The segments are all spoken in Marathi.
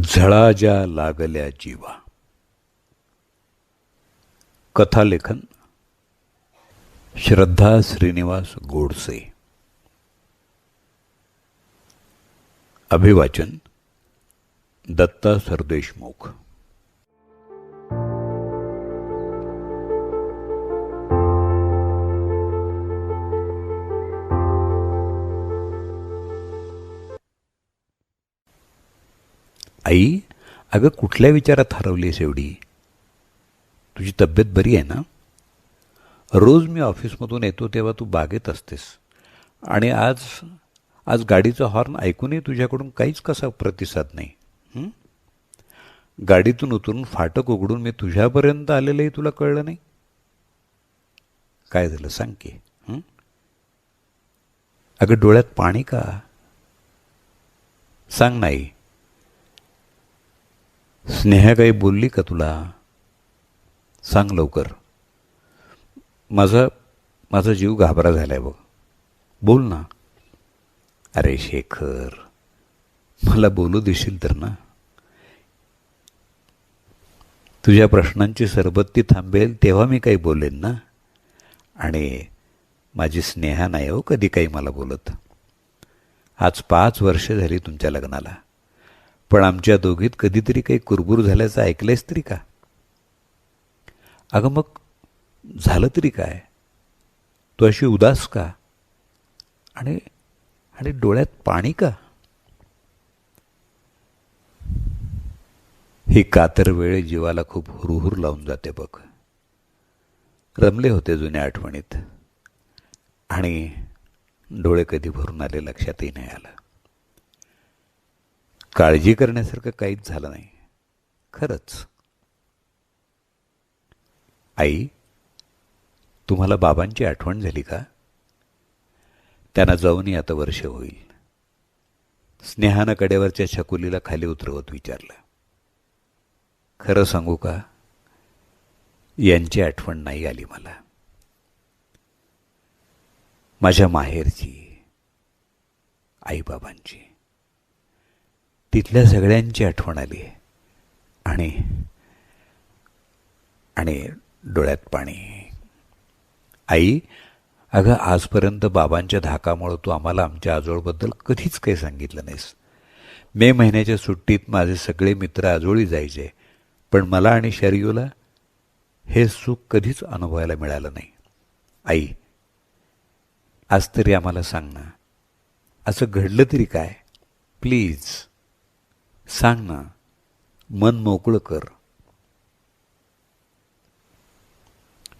झळा ज्या लागल्या जीवा. कथालेखन श्रद्धा श्रीनिवास गोडसे. अभिवाचन दत्ता सरदेशमुख. आई अगं कुठल्या विचारात हरवलीस एवढी? तुझी तब्येत बरी आहे ना? रोज मी ऑफिसमधून येतो तेव्हा तू बागेत असतेस. आणि आज आज गाडीचा हॉर्न ऐकूनही तुझ्याकडून काहीच कसा प्रतिसाद नाही. गाडीतून उतरून फाटक उघडून मी तुझ्यापर्यंत आलेलंही तुला कळलं नाही? काय झालं सांग की अगं डोळ्यात पाणी का? सांग नाही स्नेहा काही बोलली का तुला? सांग लवकर. माझा माझा जीव घाबरा झाला आहे बघ. बोल ना. अरे शेखर मला बोलू देशील तर ना? तुझ्या प्रश्नांची सरबत्ती थांबेल तेव्हा मी काही बोलेन ना? आणि माझी स्नेहा नाही हो कधी काही मला बोलत. आज पाच वर्ष झाली तुमच्या लग्नाला. पण आमच्या दोघीत कधीतरी काही कुरबुर झाल्याचं ऐकलंयस तरी का? अगं मग झालं तरी काय? तू अशी उदास का? आणि आणि डोळ्यात पाणी का? ही कातर वेळ जीवाला खूप हुरहुर लावून जाते बघ. रमले होते जुन्या आठवणीत. आणि डोळे कधी भरून आले लक्षातही नाही आलं. काळजी करण्यासारखं काहीच झालं नाही. खरंच. आई तुम्हाला बाबांची आठवण झाली का? त्यांना जाऊनही आता वर्ष होईल. स्नेहानं कडेवरच्या छकुलीला खाली उतरवत विचारलं. खरं सांगू का? यांची आठवण नाही आली मला. माझ्या माहेरची आईबाबांची तिथल्या सगळ्यांची आठवण आली. आणि आणि डोळ्यात पाणी. आई अगं आजपर्यंत बाबांच्या धाकामुळं तू आम्हाला आमच्या आजोळबद्दल कधीच काही सांगितलं नाहीस. मे महिन्याच्या सुट्टीत माझे सगळे मित्र आजोळी जायचे पण मला आणि शर्यूला हे सुख कधीच अनुभवायला मिळालं नाही. आई आज तरी आम्हाला सांग ना असं घडलं तरी काय? प्लीज. सांग ना मन मोकळं कर.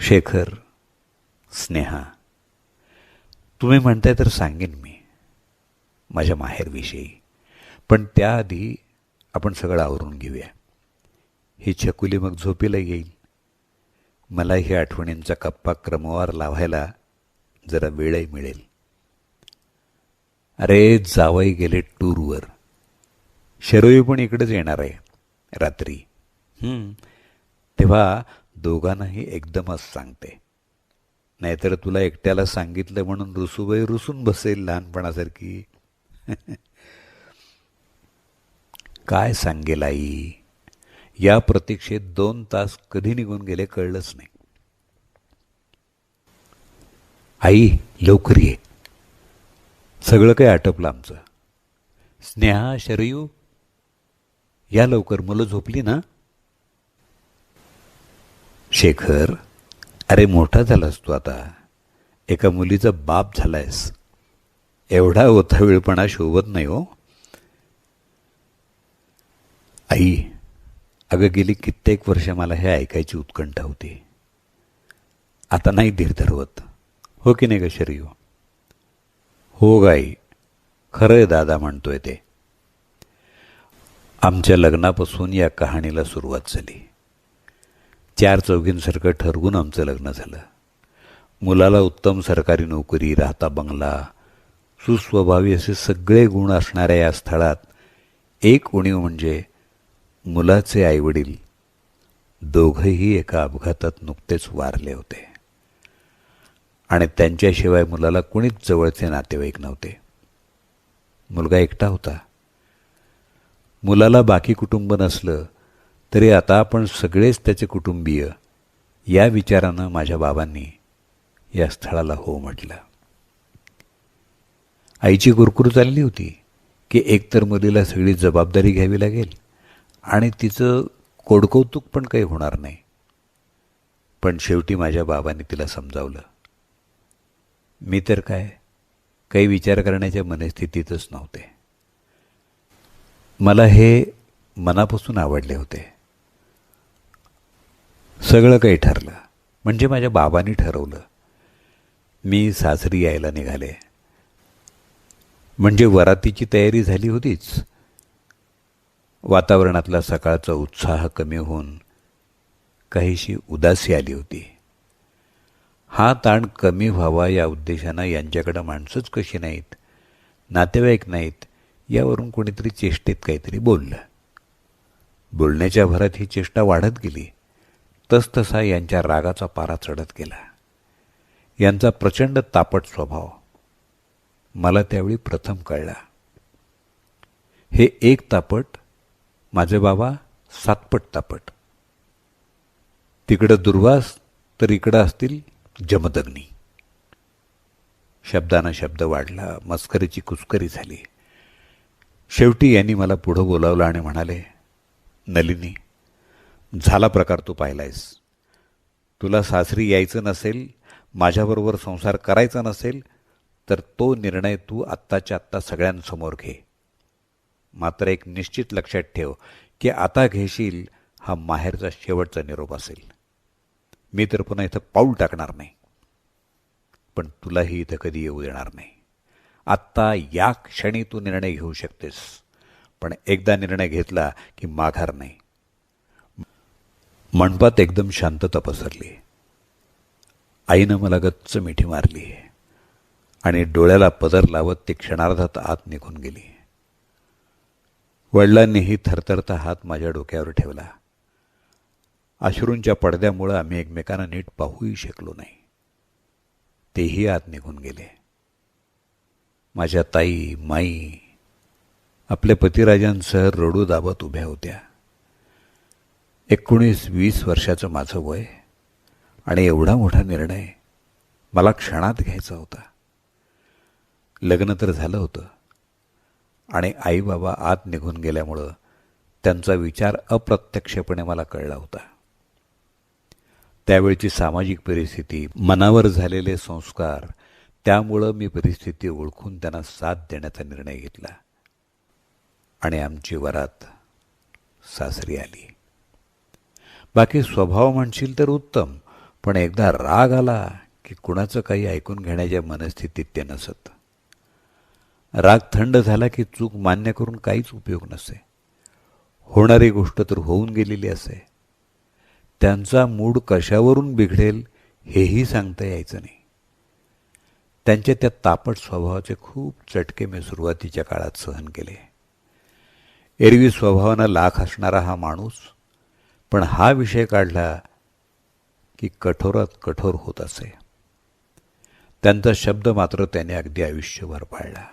शेखर स्नेहा तुम्ही म्हणताय तर सांगेन मी माझ्या माहेरविषयी. पण त्याआधी आपण सगळं आवरून घेऊया. ही छकुली मग झोपीला येईल. मला ही आठवणींचा कप्पा क्रमवार लावायला जरा वेळही मिळेल. अरे जावई गेले टूरवर. शरोई पण इकडेच येणार आहे रात्री तेव्हा दोघांनाही एकदमच सांगते नाहीतर तुला एकट्याला सांगितलं म्हणून रुसूबाई रुसून बसेल लहानपणासारखी काय सांगेल आई या प्रतीक्षेत दोन तास कधी निघून गेले कळलंच नाही आई लवकर ये सगळं काही आटपलं आमचं स्नेहा शरयू या लवकर मुलं झोपली ना? शेखर अरे मोठा झालास तू आता. एका मुलीचा बाप झालायस. एवढा ओथावीळपणा शोभत नाही हो. आई अगं गेली कित्येक वर्ष मला हे ऐकायची उत्कंठा होती. आता नाही धीर धरवत. हो की नाही ग शरीर? हो गाई. खरंय दादा म्हणतोय ते. आमच्या लग्नापासून या कहाणीला सुरुवात झाली. चार चौघींसारखं ठरवून आमचं लग्न झालं. मुलाला उत्तम सरकारी नोकरी राहता बंगला सुस्वभावी असे सगळे गुण असणाऱ्या या स्थळात एक उणीव म्हणजे मुलाचे आईवडील दोघंही एका अपघातात नुकतेच वारले होते. आणि त्यांच्याशिवाय मुलाला कुणीच जवळचे नातेवाईक नव्हते. मुलगा एकटा होता. मुलाला बाकी कुटुंब नसलं तरी आता आपण सगळेच त्याचे कुटुंबीय या विचारानं माझ्या बाबांनी या स्थळाला हो म्हटलं. आईची गुरकुर चालली होती की एकतर मुलीला सगळी जबाबदारी घ्यावी लागेल आणि तिचं कोडकौतुक पण काही होणार नाही. पण शेवटी माझ्या बाबांनी तिला समजावलं. मी तर काय काही विचार करण्याच्या मनस्थितीतच नव्हते. मला हे मनापासून आवडले होते. सगळं काही ठरलं. म्हणजे माझ्या बाबांनी ठरवलं. मी सासरी यायला निघाले. म्हणजे वरातीची तयारी झाली होतीच. वातावरणातला सकाळचा उत्साह कमी होऊन काहीशी उदासी आली होती. हा ताण कमी व्हावा या उद्देशानं यांच्याकडं माणसंच कशी नाहीत? नातेवाईक नाहीत? यावरून कोणीतरी चेष्टेत काहीतरी बोललं. बोलण्याच्या भरात ही चेष्टा वाढत गेली. तसतसा यांच्या रागाचा पारा चढत गेला. यांचा प्रचंड तापट स्वभाव मला त्यावेळी प्रथम कळला. हे एक तापट माझे बाबा सातपट तापट. तिकडं दुर्वास तर इकडं असतील जमदग्नी. शब्दानं शब्द वाढला मस्करीची कुस्करी झाली. शेवटी यांनी मला पुढं बोलावलं आणि म्हणाले नलिनी झाला प्रकार तू पाहिलायस. तुला सासरी यायचं नसेल माझ्याबरोबर संसार करायचा नसेल तर तो निर्णय तू आत्ताच्या आत्ता सगळ्यांसमोर घे. मात्र एक निश्चित लक्षात ठेव की आता घेशील हा माहेरचा शेवटचा निरोप असेल. मी तर पुन्हा इथं पाऊल टाकणार नाही. पण तुलाही इथं कधी येऊ देणार नाही. आत्ता या क्षणी तू निर्णय घेऊ शकतेस. पण एकदा निर्णय घेतला की माघार नाही. मंडपात एकदम शांतता पसरली आईनं मला गच्च मिठी मारली. आणि डोळ्याला पदर लावत ती क्षणार्धात आत निघून गेली. वडिलांनीही थरथरता हात माझ्या डोक्यावर ठेवला. अश्रूंच्या पडद्यामुळं आम्ही एकमेकांना नीट पाहूही शकलो नाही. तेही आत निघून गेले. माझ्या ताई माई आपल्या पतिराजांसह रडू दाबत उभ्या होत्या. एकोणीस वीस वर्षाचं माझं वय आणि एवढा मोठा निर्णय मला क्षणात घ्यायचा होता. लग्न तर झालं होतं आणि आई बाबा आत निघून गेल्यामुळं त्यांचा विचार अप्रत्यक्षपणे मला कळला होता. त्यावेळची सामाजिक परिस्थिती मनावर झालेले संस्कार त्यामुळं मी परिस्थिती ओळखून त्यांना साथ देण्याचा निर्णय घेतला. आणि आमची वरात सासरी आली. बाकी स्वभाव म्हणशील तर उत्तम पण एकदा राग आला की कुणाचं काही ऐकून घेण्याच्या मनस्थितीत ते नसत. राग थंड झाला की चूक मान्य करून काहीच उपयोग नसे. होणारी गोष्ट तर होऊन गेलेली असे. त्यांचा मूड कशावरून बिघडेल हेही सांगता यायचं नाही. त्यांच्या त्या तापट स्वभावाचे खूप चटके मी सुरुवातीच्या काळात सहन केले. एरवी स्वभावानं लाख असणारा हा माणूस पण हा विषय काढला की कठोरात कठोर होत असे. त्यांचा शब्द मात्र त्याने अगदी आयुष्यभर पाळला.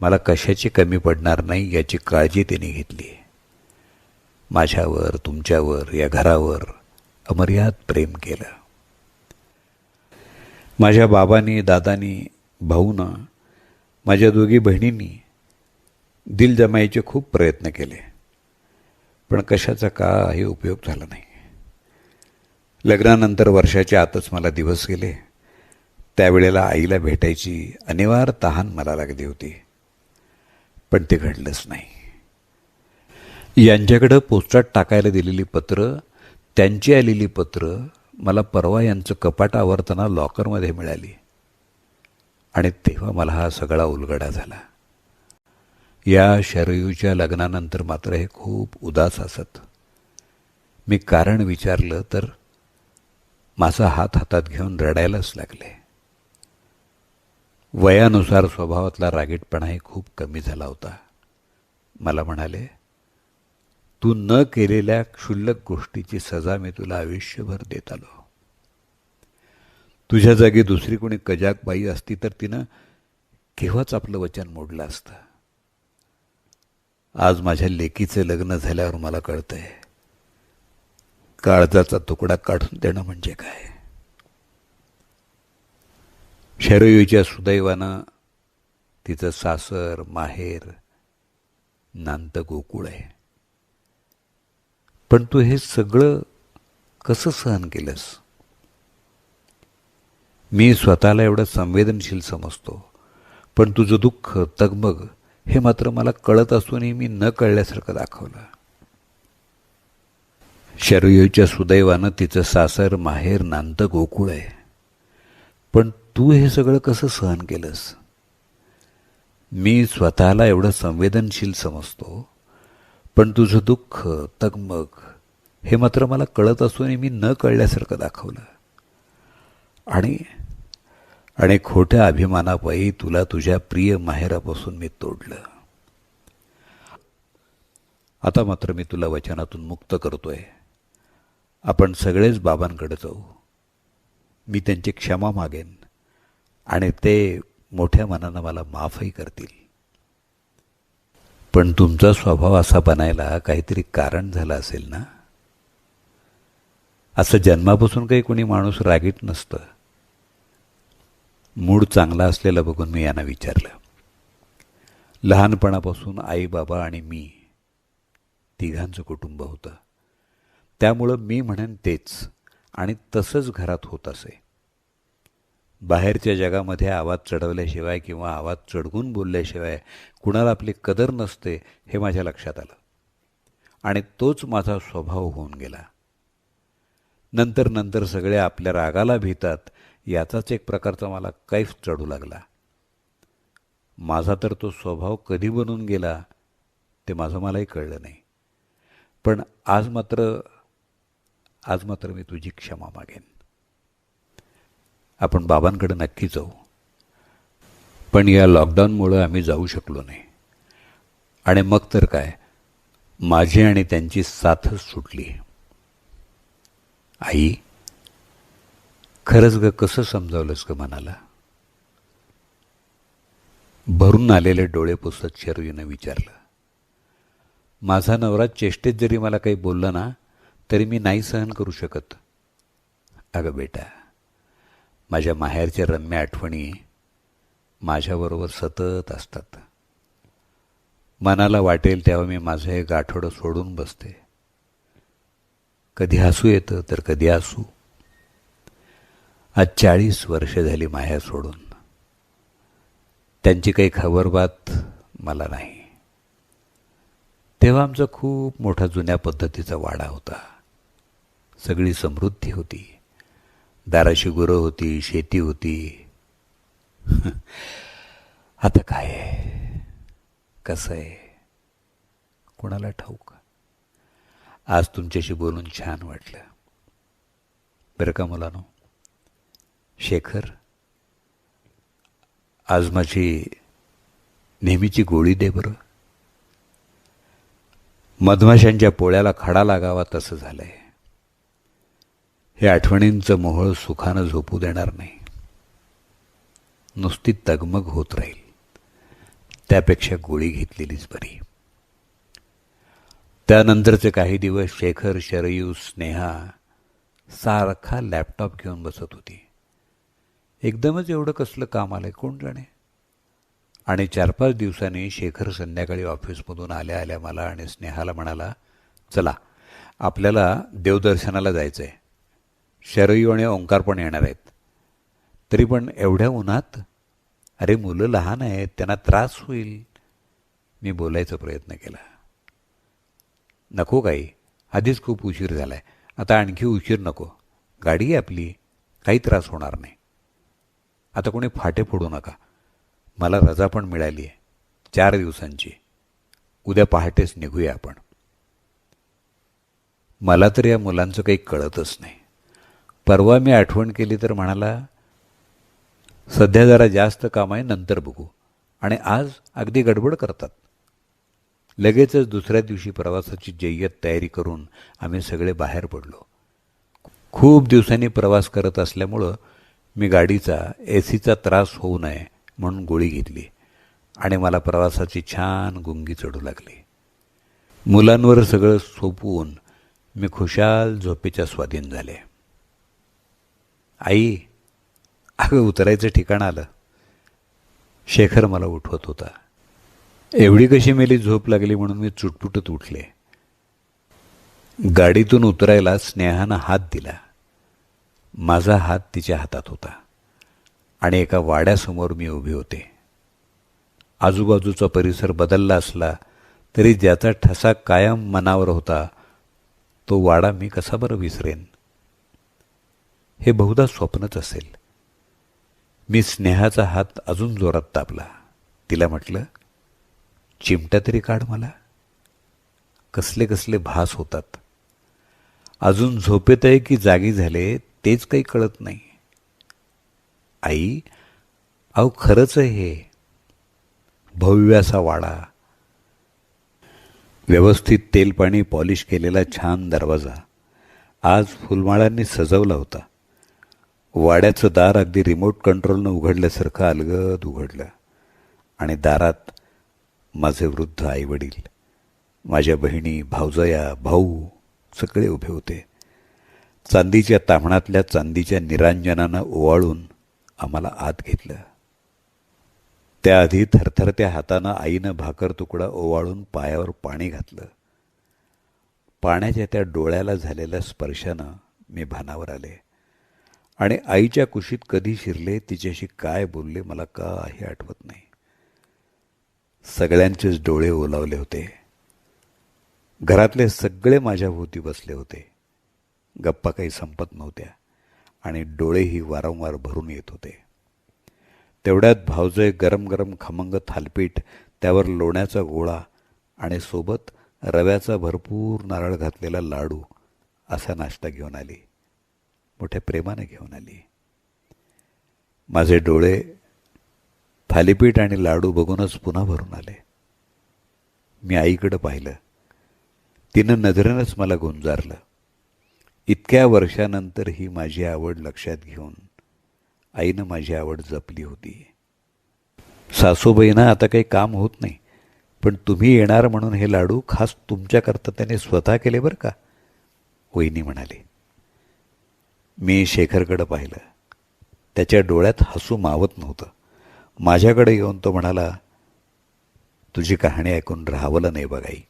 मला कशाची कमी पडणार नाही याची काळजी त्यांनी घेतली. माझ्यावर तुमच्यावर या घरावर अमर्याद प्रेम केलं. माझ्या बाबांनी दादानी भाऊनं माझ्या दोघी बहिणींनी दिल जमायचे खूप प्रयत्न केले. पण कशाचा काही उपयोग झाला नाही. लग्नानंतर वर्षाच्या आतच मला दिवस गेले. त्यावेळेला आईला भेटायची अनिवार्य तहान मला लागली होती. पण ते घडलंच नाही. यांच्याकडं पोस्टात टाकायला दिलेली पत्र त्यांची आलेली पत्रं मला परवा यांचं कपाट आवर्तना लॉकरमध्ये मिळाली. आणि तेव्हा मला हा सगळा उलगडा झाला. या शरयूच्या लग्नानंतर मात्र हे खूप उदास असत. मी कारण विचारलं तर माझा हात हातात घेऊन रडायलाच लागले. वयानुसार स्वभावातला रागीटपणाही खूप कमी झाला होता. मला म्हणाले तू न केलेल्या क्षुल्लक गोष्टीची सजा मी तुला आयुष्यभर देत आलो. तुझ्या जागी दुसरी कोणी कजाक बाई असती तर तिनं केव्हाच आपलं वचन मोडलं असतं? आज माझ्या लेकीचं लग्न झाल्यावर मला कळतंय. काळजाचा तुकडा काढून देणं म्हणजे काय? शरयूच्या सुदैवानं तिचं सासर माहेर नांत गोकुळ आहे. पण तू हे सगळं कसं सहन केलंस? मी स्वतःला एवढं संवेदनशील समजतो पण तुझं दुःख तगमग हे मात्र मला कळत असूनही मी न कळल्यासारखं दाखवलं. शरयूच्या सुदैवानं तिचं सासर माहेर नांत गोकुळ आहे. पण तू हे सगळं कसं सहन केलंस? मी स्वतःला एवढं संवेदनशील समजतो पण तुझं दुःख तगमग हे मात्र मला कळत असूनही मी न कळल्यासारखं दाखवलं. आणि आणि खोट्या अभिमानापायी तुला तुझ्या प्रिय माहेरापासून मी तोडलं. आता मात्र मी तुला वचनातून मुक्त करतोय. आपण सगळेच बाबांकडे जाऊ. मी त्यांची क्षमा मागेन आणि ते मोठ्या मनानं मला माफही करतील. पण तुमचा स्वभाव असा बनायला काहीतरी कारण झालं असेल ना? असं जन्मापासून काही कोणी माणूस रागीट नसतं. मूड चांगला असलेलं बघून मी यांना विचारलं. लहानपणापासून आई बाबा आणि मी तिघांचं कुटुंब होतं. त्यामुळं मी म्हणेन तेच आणि तसंच घरात होत असे. बाहेरच्या जगामध्ये आवाज चढवल्याशिवाय किंवा आवाज चढवून बोलल्याशिवाय कुणाला आपली कदर नसते हे माझ्या लक्षात आलं. आणि तोच माझा स्वभाव होऊन गेला. नंतर नंतर सगळे आपल्या रागाला भीतात याचाच एक प्रकारचा मला कैफ चढू लागला. माझा तर तो स्वभाव कधी बनून गेला ते माझं मलाही कळलं नाही. पण आज मात्र आज मात्र मी तुझी क्षमा मागेन. आपण बाबांकडे नक्की जाऊ. पण या लॉकडाऊनमुळं आम्ही जाऊ शकलो नाही. आणि मग तर काय? माझी आणि त्यांची साथच सुटली. आई खरंच ग कसं समजावलंस ग मनाला? भरून आलेले डोळे पुसत शरवीनं विचारलं. माझा नवरा चेष्टेत जरी मला काही बोललं ना तरी मी नाही सहन करू शकत. अगं बेटा माझ्या माहेरच्या रम्य आठवणी माझ्याबरोबर सतत असतात. मनाला वाटेल तेव्हा मी माझं हे गाठोडं सोडून बसते. कधी हसू येतं तर कधी हसू. आज चाळीस वर्ष झाली माया सोडून. त्यांची काही खबरबात मला नाही. तेव्हा आमचा खूप मोठा जुन्या पद्धतीचा वाडा होता. सगळी समृद्धी होती. दाराशी गुरं होती शेती होती. आता काय आहे? कसं आहे? कोणाला ठाऊक? आज तुमच्याशी बोलून छान वाटलं. बरं का मुलानो? शेखर आज माझी नेहमीची गोळी दे बरं. मधमाशांच्या पोळ्याला खडा लागावा तसं झालंय. हे आठवणींचं मोहळ सुखानं झोपू देणार नाही. नुसती तगमग होत राहील. त्यापेक्षा गोळी घेतलेलीच बरी. त्यानंतरचे काही दिवस शेखर शरयू स्नेहा सारखा लॅपटॉप घेऊन बसत होती. एकदमच एवढं कसलं काम आलंय कोण जाणे? आणि चार पाच दिवसांनी शेखर संध्याकाळी ऑफिसमधून आल्या आल्या मला आणि स्नेहाला म्हणाला चला आपल्याला देवदर्शनाला जायचं आहे शरयू आणि ओंकार पण येणार आहेत. तरी पण एवढ्या उन्हात अरे मुलं लहान आहेत त्यांना त्रास होईल. मी बोलायचा प्रयत्न केला. नको काही आधीच खूप उशीर झाला आहे आता आणखी उशीर नको. गाडी आहे आपली काही त्रास होणार नाही. आता कोणी फाटे फोडू नका. मला रजा पण मिळाली आहे चार दिवसांची. उद्या पहाटेच निघूया आपण. मला तर या मुलांचं काही कळतच नाही. परवा मी आठवण केली तर म्हणाला सध्या जरा जास्त काम आहे नंतर बघू. आणि आज अगदी गडबड करतात. लगेचच दुसऱ्या दिवशी प्रवासाची जय्यत तयारी करून आम्ही सगळे बाहेर पडलो. खूप दिवसांनी प्रवास करत असल्यामुळं मी गाडीचा ए सीचा त्रास होऊ नये म्हणून गोळी घेतली आणि मला प्रवासाची छान गुंगी चढू लागली. मुलांवर सगळं सोपवून मी खुशाल झोपेच्या स्वाधीन झाले. आई अगं उतरायचं ठिकाण आलं. शेखर मला उठवत होता. एवढी कशी मेली झोप लागली म्हणून मी चुटपुटत उठले. गाडीतून उतरायला स्नेहानं हात दिला. माझा हात तिच्या हातात होता आणि एका वाड्यासमोर मी उभे होते. आजूबाजूचा परिसर बदलला असला तरी ज्याचा ठसा कायम मनावर होता तो वाडा मी कसा बरं विसरेन? हे बहुधा स्वप्नच असेल. मी स्नेहाचा हात अजून जोरात दाबला. तिला म्हटलं चिमटा तरी काढ मला. कसले कसले भास होतात. अजून झोपेत आहे की जागी झाले तेच काही कळत नाही. आई अहो खरंच आहे हे. भव्य असा वाडा. व्यवस्थित तेल पाणी पॉलिश केलेला छान दरवाजा आज फुलमाळांनी सजवला होता. वाड्याचं दार अगदी रिमोट कंट्रोलनं उघडल्यासारखं अलगद उघडलं. आणि दारात माझे वृद्ध आईवडील माझ्या बहिणी भावजया भाऊ सगळे उभे होते. चांदीच्या ताम्हणातल्या चांदीच्या निरांजनानं ओवाळून आम्हाला आत घेतलं. त्याआधी थरथरत्या हातानं आईनं भाकर तुकडा ओवाळून पायावर पाणी घातलं. पाण्याच्या त्या डोळ्याला झालेल्या स्पर्शानं मी भानावर आले. आणि आईच्या कुशीत कधी शिरले तिच्याशी काय बोलले मला काही आठवत नाही. सगळ्यांचेच डोळे ओलावले होते. घरातले सगळे माझ्या भोवती बसले होते. गप्पा काही संपत नव्हत्या आणि डोळेही वारंवार भरून येत होते. तेवढ्यात भावजय गरम गरम खमंग थालपीठ त्यावर लोण्याचा गोळा आणि सोबत रव्याचा भरपूर नारळ घातलेला लाडू असा नाश्ता घेऊन आली. मोठ्या प्रेमाने घेऊन आली. माझे डोळे थालीपीठ आणि लाडू बघूनच पुन्हा भरून आले. मी आईकडं पाहिलं. तिनं नजरेनंच मला गुंजारलं. इतक्या वर्षानंतर ही माझी आवड लक्षात घेऊन आईनं माझी आवड जपली होती. सासूबाईंना आता काही काम होत नाही पण तुम्ही येणार म्हणून हे लाडू खास तुमच्याकरता त्याने स्वतः केले बरं का? वहिनी म्हणाली. मी शेखरकडं पाहिलं. त्याच्या डोळ्यात हसू मावत नव्हतं. माझ्याकडे येऊन तो म्हणाला तुझी कहाणी ऐकून राहावलं नाही बघाई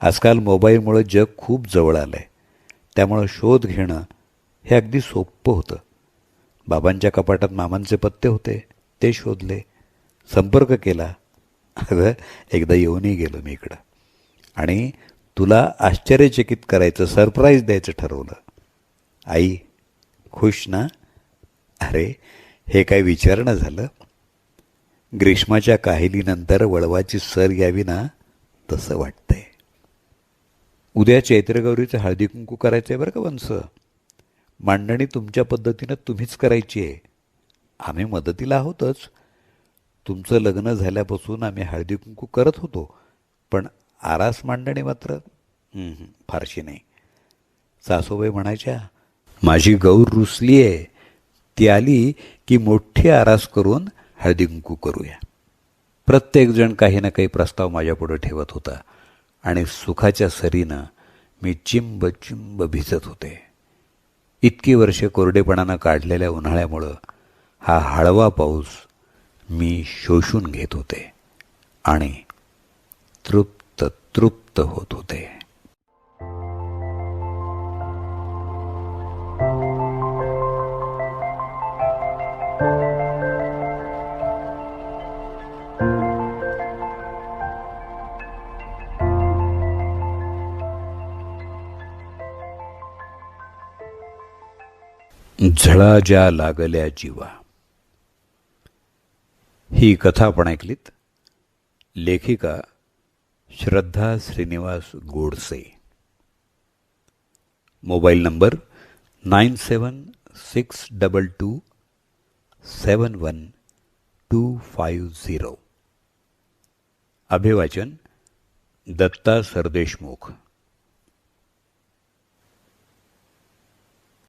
आजकाल मोबाईलमुळं जग खूप जवळ आलं आहे त्यामुळं शोध घेणं हे अगदी सोपं होतं. बाबांच्या कपाटात मामांचे पत्ते होते. ते शोधले. संपर्क केला. अगं एकदा येऊनही गेलो मी इकडं. आणि तुला आश्चर्यचकित करायचं सरप्राईज द्यायचं ठरवलं. आई खुश ना? अरे हे काय विचारणं झालं. ग्रीष्माच्या काहिलीनंतर वळवाची सर यावी ना तसं वाटतंय. उद्या चैत्रगौरीचं हळदी कुंकू करायचं आहे बरं का वंस मांडणी तुमच्या पद्धतीनं तुम्हीच करायची आहे आम्ही मदतीला आहोतच. तुमचं लग्न झाल्यापासून आम्ही हळदी कुंकू करत होतो पण आरास मांडणी मात्र फारशी नाही. सासूबाई म्हणायच्या माझी गौर रुसली आहे. ती आली की मोठी आरास करून हळदींकू करूया. प्रत्येकजण काही ना काही प्रस्ताव माझ्यापुढं ठेवत होता आणि सुखाच्या सरीनं मी चिंब चिंब भिजत होते. इतकी वर्षे कोरडेपणानं काढलेल्या उन्हाळ्यामुळं हा हळवा पाऊस मी शोषून घेत होते आणि तृप्त तृप्त होत होते. झळा ज्या लागल्या जीवा. ही कथा आपण ऐकलीत. लेखिका Shraddha Shrinivas Godse. Mobile number nine seven six double two seven one two five zero. अभिवाचन दत्ता सरदेशमुख.